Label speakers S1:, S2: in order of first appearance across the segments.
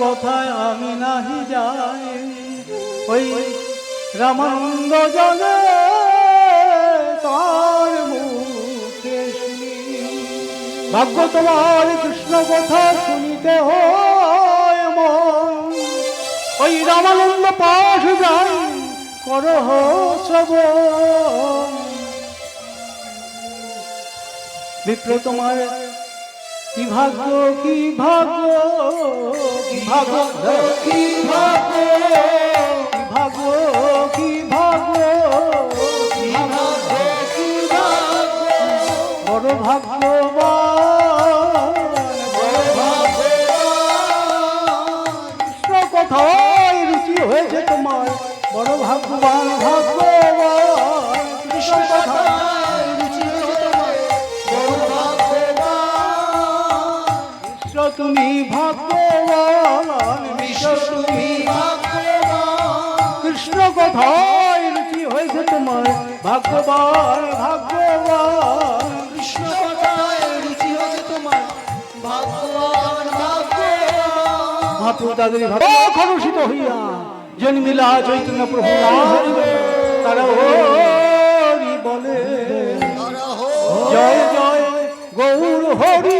S1: কথায় আমি নাহি যাই। ওই রামানন্দ জনে তার মুখে শুনি। ভাগ্য তোমার কৃষ্ণ কথা শুনিতে হয় মন। ওই রামানন্দ পাঠ যাই শ্রবণ। বিপ্র তোমার কি ভাগ্য কি ভাগ্য কি ভাগ্য কি ভাগ্য কি ভাগ্য কি ভাগ্য কি ভাগ্য কি ভাগ্য, বড় ভাগ্যবান। বড় ভাগ্যবান। কৃষ্ণ কথায় রুচি হয়েছে তোমার বড় ভাগ্যবান ভাগ্যবান কথায় রুচি হয়েছে তোমার? ভাগ্যবান ভাগ্যবান। কৃষ্ণ কথায় রুচি হয়েছে তোমার। ভাগ্যবান খরষিত হইয়া জন্মিলা চৈতন্য প্রভু তারা হরি বলে। জয় জয় গৌর হরি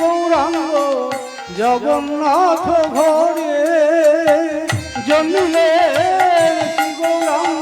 S1: গৌরাঙ্গ জগন্নাথ ঘরে জন্মে গৌরাঙ্গ।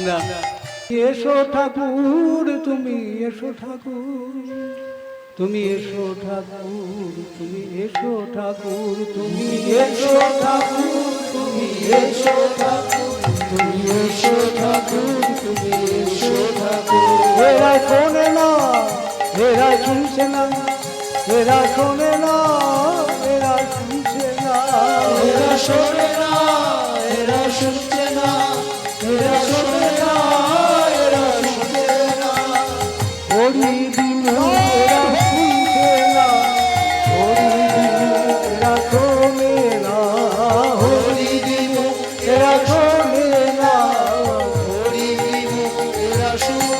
S1: এসো ঠাকুর, তুমি এসো ঠাকুর, তুমি এসো ঠাকুর, তুমি এসো ঠাকুর, তুমি এসো ঠাকুর, তুমি এসো ঠাকুর, তুমি এসো ঠাকুর, তুমি এসো ঠাকুর। এরা শোনে না, এরা শুনছে না, এরা শোনে না, এরা শুনছে না।
S2: এরা শোনে না শ্বশুর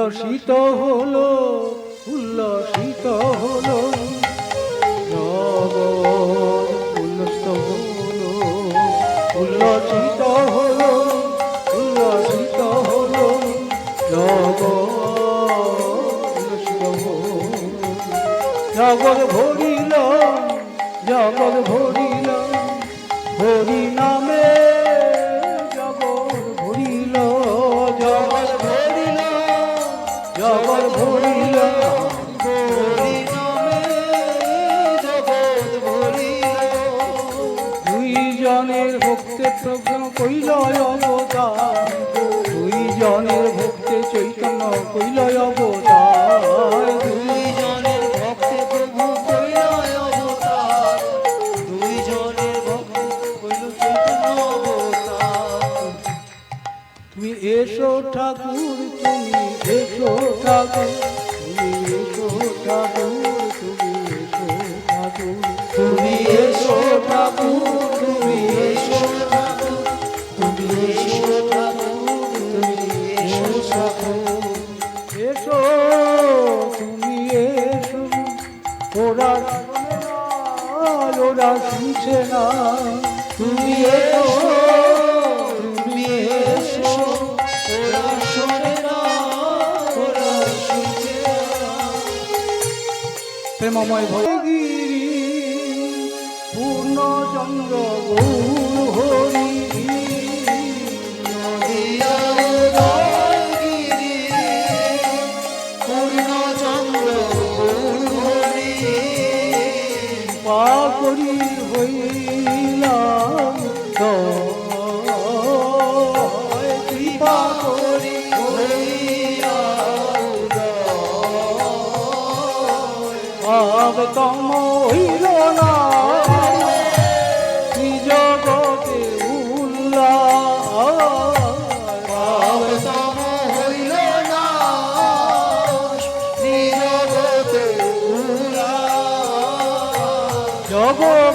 S1: উল্লসিত হলো উল্লসিত হলো। জগৎ উল্লসিত হলো উল্লসিত হলো উল্লসিত হলো। জগৎ উল্লসিত জগৎ ভরিল জগৎ ভরিল। কইল অবতার। দুই জনের ভক্তে
S2: প্রভু কইল অবতার। দুই ভক্তে কইল চৈতন্য অবতার।
S1: তুমি এসো ঠাকুর তুমি এসো ঠাকুর। তুমি এসো ঠাকুর তুমি এসো ঠাকুর।
S2: তুমি এসো ঠাকুর।
S1: ওরা শুনছে না।
S2: তুমি এসো তুমি এসো ওরা শোনে না
S1: প্রেমময় ভয়গিরি পূর্ণচন্দ্র গৌর করি হইলাম তো। কৃপা করি
S2: হইলাম
S1: তো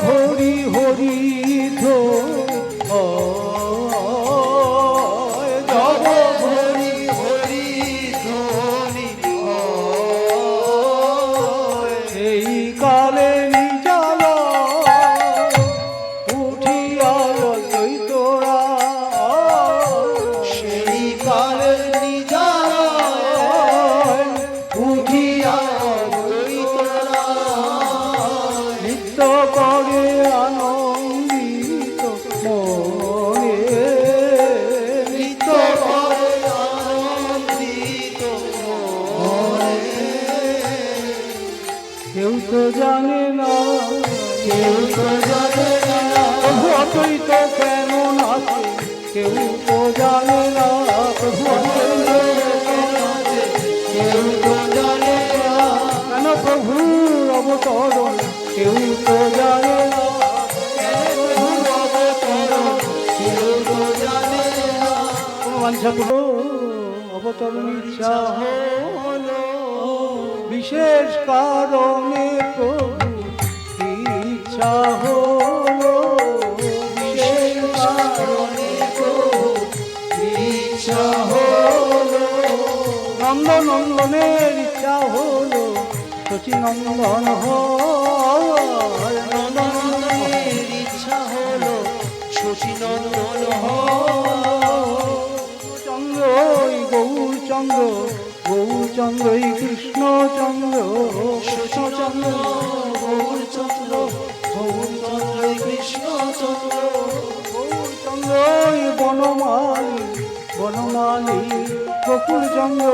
S1: ভরি হরি ধো
S2: জগ ভরি হরি ধনি
S1: এই কালে জানে না,
S2: কেউ তো জানে না।
S1: প্রভু অদ্বৈত কেন নাচে কেউ তো জানে না।
S2: কেউ তো জানে
S1: কেউ তো জানে না।
S2: অবতরণ তো
S1: ইচ্ছা হলো বিশেষ কারণে প্রভু ইচ্ছা হলো
S2: বিশেষ কারণে প্রভু ইচ্ছা হলো।
S1: নন্দ নন্দনের ইচ্ছা হলো শচী নন্দন
S2: নন্দনের ইচ্ছা হলো
S1: চন্দ্র গৌরচন্দ্র গৌরচন্দ্র কৃষ্ণচন্দ্র
S2: শশীচন্দ্র গৌরচন্দ্র গৌরচন্দ্র কৃষ্ণচন্দ্র
S1: গৌরচন্দ্র বনমালী বনমালী গোকুলচন্দ্র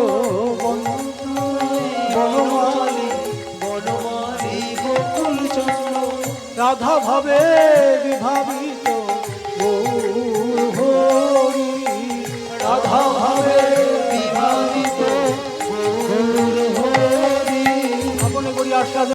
S1: বন বনমালী
S2: বনমালী গোকুলচন্দ্র
S1: রাধা ভাবে বিভাবিত গৌর হরি রাধা ভাবে